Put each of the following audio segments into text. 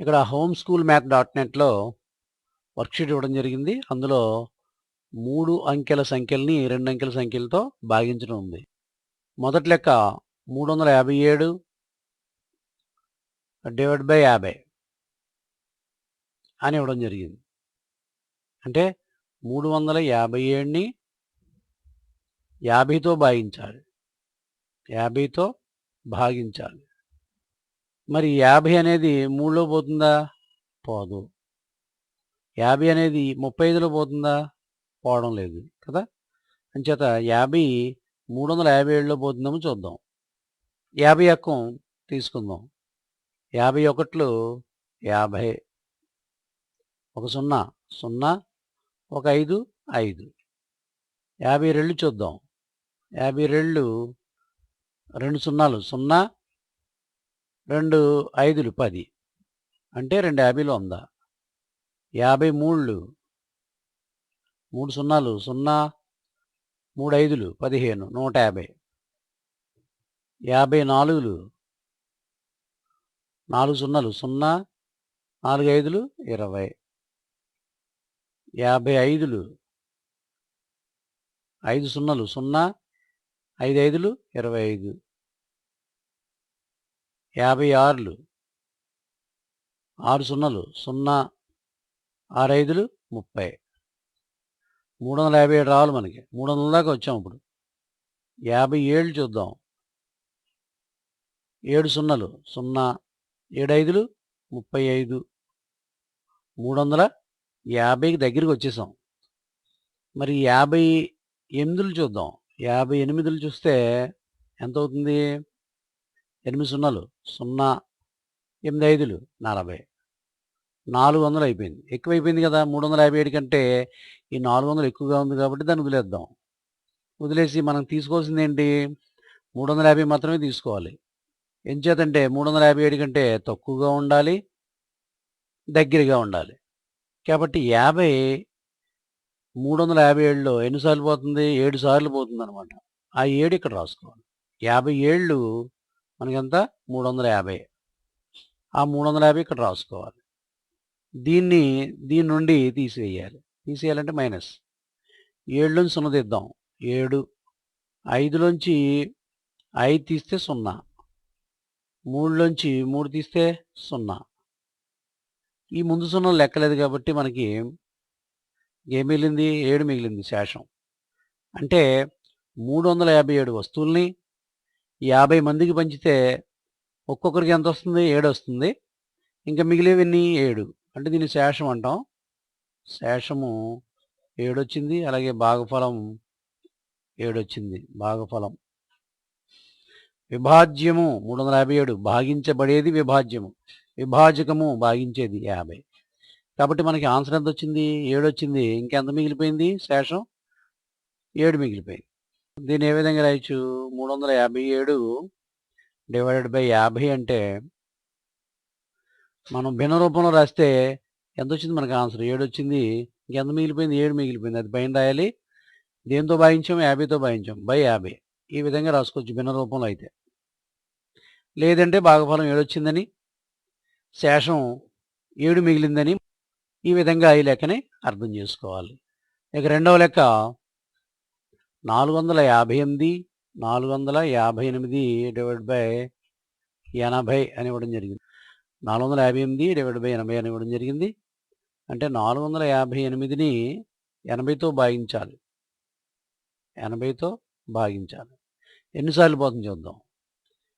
ఇక్కడ home school math dot నెట్లో worksheet ఇవ్వడం జరిగింది. అందులో మూడు అంకెల సంఖ్యల్ని రెండు అంకెల సంఖ్యలతో భాగించడం ఉంది. మొదటి లెక్క మూడు వందల యాభై ఏడు డివైడ్ బై యాభై అని ఇవ్వడం జరిగింది. అంటే మూడు వందల యాభై ఏడుని యాభైతో భాగించాలి. యాభైతో భాగించాలి. మరి యాభై అనేది మూడులో పోతుందా? పోదు. యాభై అనేది ముప్పై ఐదులో పోతుందా? పోవడం లేదు కదా? అంచేత యాభై మూడు వందల యాభై ఏడులో పోతుందేమో చూద్దాం. యాభై అక్కం తీసుకుందాం. యాభై ఒకట్లు యాభై. ఒక సున్నా. సున్నా ఒక ఐదు ఐదు. యాభై రెండు చూద్దాం. యాభై రెండు రెండు సున్నాలు సున్నా రెండు ఐదులు పది. అంటే రెండు యాభైలు వంద యాభై మూళ్ళు మూడు సున్నాలు సున్నా మూడు ఐదులు పదిహేను నూట యాభై యాభై నాలుగులు నాలుగు సున్నాలు సున్నా నాలుగు ఐదులు ఇరవై. యాభై ఐదులు ఐదు సున్నాలు సున్నా ఐదు ఐదులు ఇరవై ఐదు యాభై ఆరులు ఆరు సున్నాలు సున్నా ఆరు ఐదులు ముప్పై. మూడు వందల యాభై ఏడు రావాలి మనకి. మూడు వందల దాకా వచ్చాం ఇప్పుడు. యాభై ఏళ్ళు చూద్దాం. ఏడు సున్నాలు సున్నా ఏడు ఐదులు ముప్పై ఐదు మూడు వందల యాభైకి దగ్గరికి వచ్చేసాం. మరి యాభై ఎనిమిదిలు చూద్దాం. యాభై ఎనిమిదిలు చూస్తే ఎంత అవుతుంది ఎనిమిది సున్నాలు. సున్నా ఎనిమిది ఐదులు. నలభై. నాలుగు వందలు అయిపోయింది ఎక్కువైపోయింది కదా! మూడు వందల యాభై ఏడు కంటే ఈ నాలుగు వందలు ఎక్కువగా ఉంది కాబట్టి దాన్ని వదిలేద్దాం. వదిలేసి మనం తీసుకోవాల్సింది ఏంటి మూడు వందల యాభై మాత్రమే తీసుకోవాలి. ఎంచేతంటే మూడు వందల యాభై ఏడు కంటే తక్కువగా ఉండాలి. దగ్గరగా ఉండాలి. కాబట్టి యాభై మూడు వందల యాభై ఏడులో ఎన్నిసార్లు పోతుంది? ఏడు సార్లు పోతుంది అనమాట ఆ ఏడు ఇక్కడ రాసుకోవాలి. యాభై ఏళ్ళు మనకెంత? మూడు వందల యాభై. ఆ మూడు వందల యాభై ఇక్కడ రాసుకోవాలి. దీన్ని దీని నుండి తీసివేయాలి తీసేయాలంటే మైనస్. ఏడులోంచి సున్నా తీద్దాం ఏడు. ఐదులోంచి ఐదు తీస్తే సున్నా. మూడులోంచి మూడు తీస్తే సున్నా. ఈ ముందు సున్నా లెక్కలేదు కాబట్టి మనకి ఏ మిగిలింది? ఏడు మిగిలింది శేషం. అంటే మూడు వందల యాభై ఏడు వస్తువుల్ని యాభై మందికి పంచితే ఒక్కొక్కరికి ఎంత వస్తుంది? ఏడు వస్తుంది. ఇంకా మిగిలేవన్నీ ఏడు. అంటే దీన్ని శేషం అంటాం. శేషము ఏడొచ్చింది. అలాగే భాగఫలం ఏడొచ్చింది. భాగఫలం. విభాజ్యము మూడు వందల యాభై ఏడు. భాగించబడేది విభాజ్యము. విభాజకము భాగించేది యాభై. కాబట్టి మనకి ఆన్సర్ ఎంత వచ్చింది? ఏడు వచ్చింది. ఇంకెంత మిగిలిపోయింది? శేషం ఏడు మిగిలిపోయింది. దీన్ని ఏ విధంగా రాయొచ్చు? మూడు వందల యాభై ఏడు డివైడెడ్ బై యాభై అంటే మనం భిన్న రూపంలో రాస్తే ఎంత వచ్చింది మనకి ఆన్సర్? ఏడు వచ్చింది. ఇంకెంత మిగిలిపోయింది? ఏడు మిగిలిపోయింది. అది పైన రాయాలి. దేంతో భావించాం? యాభైతో భావించాం. బై యాభై. ఈ విధంగా రాసుకోవచ్చు భిన్న రూపంలో అయితే. లేదంటే భాగఫలం ఏడు వచ్చిందని శేషం ఏడు మిగిలిందని ఈ విధంగా ఈ లెక్కని అర్థం చేసుకోవాలి. ఇక రెండవ లెక్క నాలుగు వందల యాభై ఎనిమిది నాలుగు వందల యాభై ఎనిమిది డివైడ్ బై ఎనభై అని ఇవ్వడం జరిగింది. నాలుగు వందల యాభై ఎనిమిది డివైడ్ బై ఎనభై అని ఇవ్వడం జరిగింది. అంటే నాలుగు వందల యాభై ఎనిమిదిని ఎనభైతో భాగించాలి. ఎనభైతో భాగించాలి. ఎన్నిసార్లు పోతుంది చూద్దాం.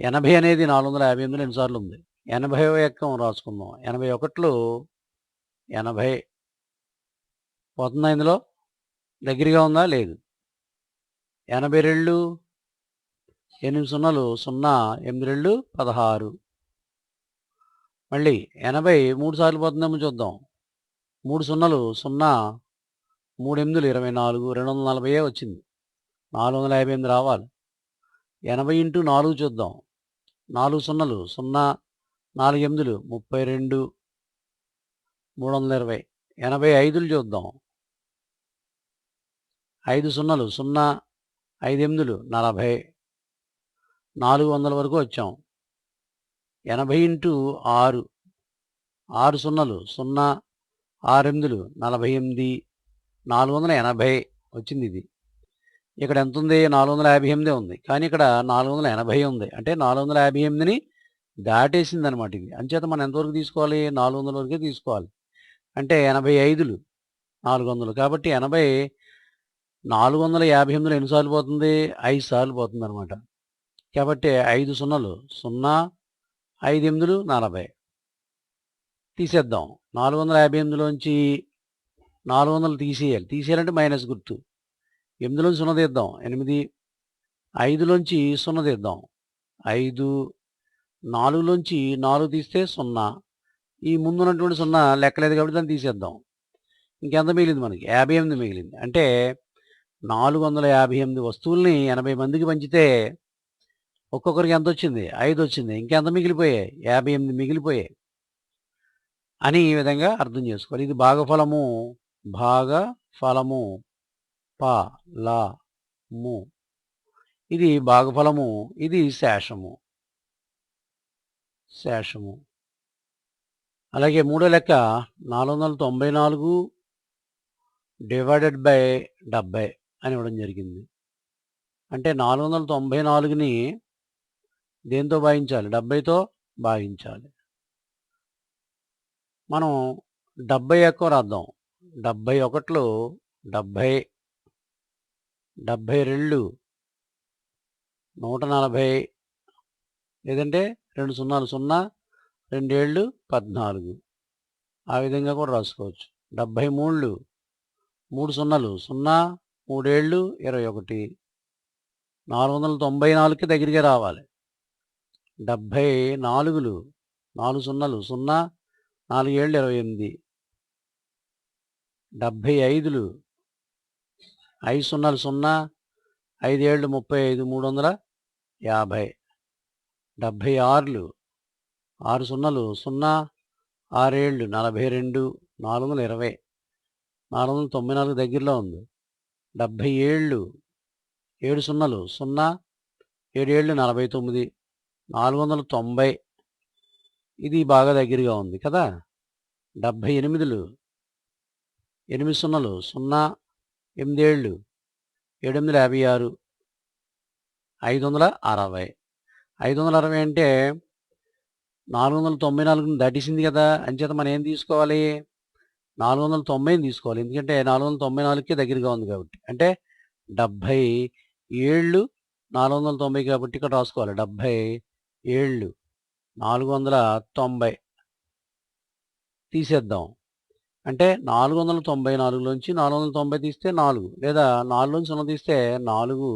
ఎనభై అనేది నాలుగు వందల యాభై ఎనిమిదిలో ఎన్నిసార్లు ఉంది? ఎనభై ఎక్కం రాసుకుందాం. ఎనభై ఒకటిలో ఎనభై పోతుందా ఇందులో? దగ్గరగా ఉందా? లేదు. ఎనభై రెండు ఎనిమిది సున్నాలు సున్నా ఎనిమిది రెండు పదహారు. మళ్ళీ ఎనభై మూడు సార్లు పోతుందేమో చూద్దాం. మూడు సున్నాలు సున్నా మూడు ఎనిమిదిలు ఇరవై నాలుగు రెండు వందల నలభై వచ్చింది. నాలుగు వందల యాభై ఎనిమిది రావాలి. ఎనభై ఇంటూ నాలుగు చూద్దాం. నాలుగు సున్నాలు సున్నా నాలుగు ఎనిమిదిలు ముప్పై రెండు మూడు వందల ఇరవై. ఎనభై ఐదులు చూద్దాం. ఐదు సున్నాలు సున్నా ఐదు ఎనిమిదిలు నలభై. నాలుగు వందల వరకు వచ్చాం. ఎనభై ఇంటూ ఆరు. ఆరు సున్నలు సున్నా ఆరు ఎనిమిదిలు నలభై ఎనిమిది. నాలుగు వందల ఎనభై వచ్చింది ఇది. ఇక్కడ ఎంత ఉంది నాలుగు వందల యాభై ఎనిమిది ఉంది. కానీ ఇక్కడ నాలుగు వందల ఎనభై ఉంది. అంటే నాలుగు వందల యాభై ఎనిమిదిని దాటేసింది అనమాట ఇది. అంచేత మనం ఎంతవరకు తీసుకోవాలి? నాలుగు వందల వరకే తీసుకోవాలి. అంటే ఎనభై ఐదులు నాలుగు వందలు కాబట్టి ఎనభై నాలుగు వందల యాభై ఎనిమిదిలో ఎన్నిసార్లు పోతుంది? ఐదు సార్లు పోతుంది అనమాట కాబట్టి ఐదు సున్నలు సున్నా ఐదు ఎనిమిదిలు నలభై. తీసేద్దాం. నాలుగు వందల యాభై ఎనిమిదిలోంచి నాలుగు వందలు తీసేయాలి. తీసేయాలంటే మైనస్ గుర్తు. ఎనిమిదిలోంచి సున్నా తీద్దాం. ఎనిమిది ఐదులోంచి సున్నా తీద్దాం. ఐదు నాలుగులోంచి నాలుగు తీస్తే సున్నా. ఈ ముందున్నటువంటి సున్నా లెక్కలేదు కాబట్టి దాన్ని తీసేద్దాం. ఇంకెంత మిగిలింది మనకి? యాభై ఎనిమిది మిగిలింది. అంటే నాలుగు వందల యాభై ఎనిమిది వస్తువుల్ని ఎనభై మందికి పంచితే ఒక్కొక్కరికి ఎంత వచ్చింది? ఐదు వచ్చింది. ఇంకెంత మిగిలిపోయాయి? యాభై ఎనిమిది మిగిలిపోయాయి అని ఈ విధంగా అర్థం చేసుకోవాలి. ఇది భాగఫలము భాగ ఫలము ప లా ము. ఇది భాగఫలము ఇది శేషము. శేషము. అలాగే మూడో లెక్క నాలుగు వందల తొంభై నాలుగు డివైడెడ్ బై డెబ్బై అని ఇవ్వడం జరిగింది. అంటే నాలుగు వందల తొంభై నాలుగుని దేంతో భాగించాలి? డెబ్బైతో భాగించాలి. మనం డెబ్బై ఎక్కువ రాద్దాం. డెబ్బై ఒకట్లు డెబ్బై డెబ్బై రెండు నూట నలభై లేదంటే రెండు సున్నాలు సున్నా రెండేళ్ళు పద్నాలుగు. ఆ విధంగా కూడా రాసుకోవచ్చు. డెబ్భై మూళ్ళు మూడు సున్నాలు సున్నా మూడేళ్ళు ఇరవై ఒకటి. నాలుగు వందల తొంభై నాలుగుకి దగ్గరికి రావాలి. డెబ్భై నాలుగులు నాలుగు సున్నాలు సున్నా నాలుగేళ్ళు ఇరవై ఎనిమిది. డెబ్భై ఐదులు ఐదు సున్నాలు సున్నా ఐదేళ్ళు ముప్పై ఐదు మూడు వందల యాభై. డెబ్భై ఆరులు ఆరు సున్నలు సున్నా ఆరేళ్ళు నలభై రెండు నాలుగు వందల ఇరవై నాలుగు వందల తొంభై నాలుగు దగ్గరలో ఉంది. డెబ్భై ఏళ్ళు ఏడు సున్నలు సున్నా ఏడు ఏళ్ళు నలభై తొమ్మిది నాలుగు వందల తొంభై. ఇది బాగా దగ్గరగా ఉంది కదా? డెబ్భై ఎనిమిదిలు ఎనిమిది సున్నలు సున్నా ఎనిమిదేళ్ళు ఏడు ఎనిమిది యాభై ఆరు ఐదు వందల అరవై. ఐదు వందల అరవై అంటే నాలుగు వందల తొంభై నాలుగుని దాటేసింది కదా అంచేత మనం ఏం తీసుకోవాలి? నాలుగు వందల తొంభైని తీసుకోవాలి. ఎందుకంటే నాలుగు వందల తొంభై నాలుగుకి దగ్గరగా ఉంది కాబట్టి. అంటే డెబ్భై ఏళ్ళు నాలుగు వందల తొంభై కాబట్టి ఇక్కడ రాసుకోవాలి. డెబ్భై ఏళ్ళు నాలుగు వందల తొంభై తీసేద్దాం. అంటే నాలుగు వందల తొంభై నాలుగులోంచి నాలుగు వందల తొంభై తీస్తే నాలుగు లేదా నాలుగులోంచి సున్నా తీస్తే నాలుగు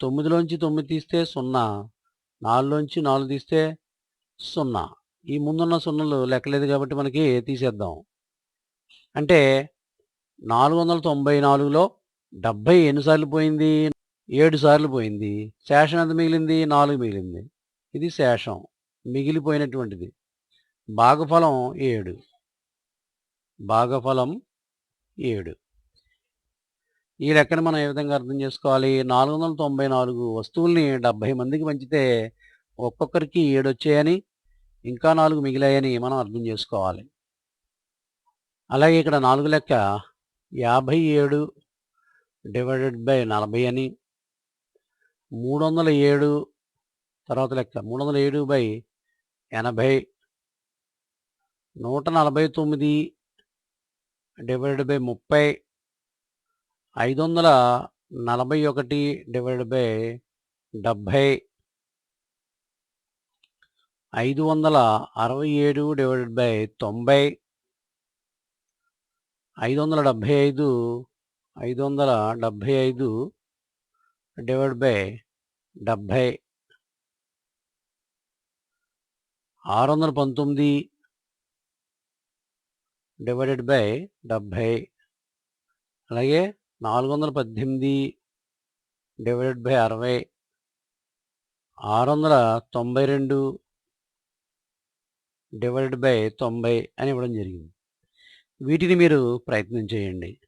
తొమ్మిదిలోంచి తొమ్మిది తీస్తే సున్నా నాలుగులోంచి నాలుగు తీస్తే సున్నా. ఈ ముందున్న సున్నలు లెక్కలేదు కాబట్టి మనకి తీసేద్దాం. అంటే నాలుగు వందల తొంభై నాలుగులో డెబ్భై ఎన్నిసార్లు పోయింది? ఏడు సార్లు పోయింది. శేషం ఎంత మిగిలింది? నాలుగు మిగిలింది. ఇది శేషం. మిగిలిపోయినటువంటిది. భాగఫలం ఏడు. భాగఫలం ఏడు. ఈ లెక్కను మనం ఏ విధంగా అర్థం చేసుకోవాలి? నాలుగు వందల తొంభై నాలుగు వస్తువుల్ని డెబ్భై మందికి పంచితే ఒక్కొక్కరికి ఏడు వచ్చాయని ఇంకా నాలుగు మిగిలాయని మనం అర్థం చేసుకోవాలి. అలాగే ఇక్కడ నాలుగు లెక్క యాభై ఏడు డివైడెడ్ బై నలభై అని మూడు వందల ఏడు తర్వాత లెక్క మూడు వందల ఏడు బై ఎనభై నూట నలభై తొమ్మిది డివైడెడ్ బై ముప్పై ఐదు వందల నలభై ఒకటి డివైడెడ్ బై డెబ్భై. ఐదు వందల అరవై ఏడు డివైడెడ్ బై తొంభై. ఐదు వందల డెబ్భై ఐదు ఐదు వందల డెబ్భై ఐదు డివైడ్ బై డెబ్భై. ఆరు వందల పంతొమ్మిది డివైడెడ్ బై డెబ్భై. అలాగే నాలుగు వందల పద్దెనిమిది డివైడెడ్ బై అరవై. ఆరు వందల తొంభై రెండు డివైడ్ బై తొంభై అని ఇవ్వడం జరిగింది. వీటిని మీరు ప్రయత్నం చేయండి.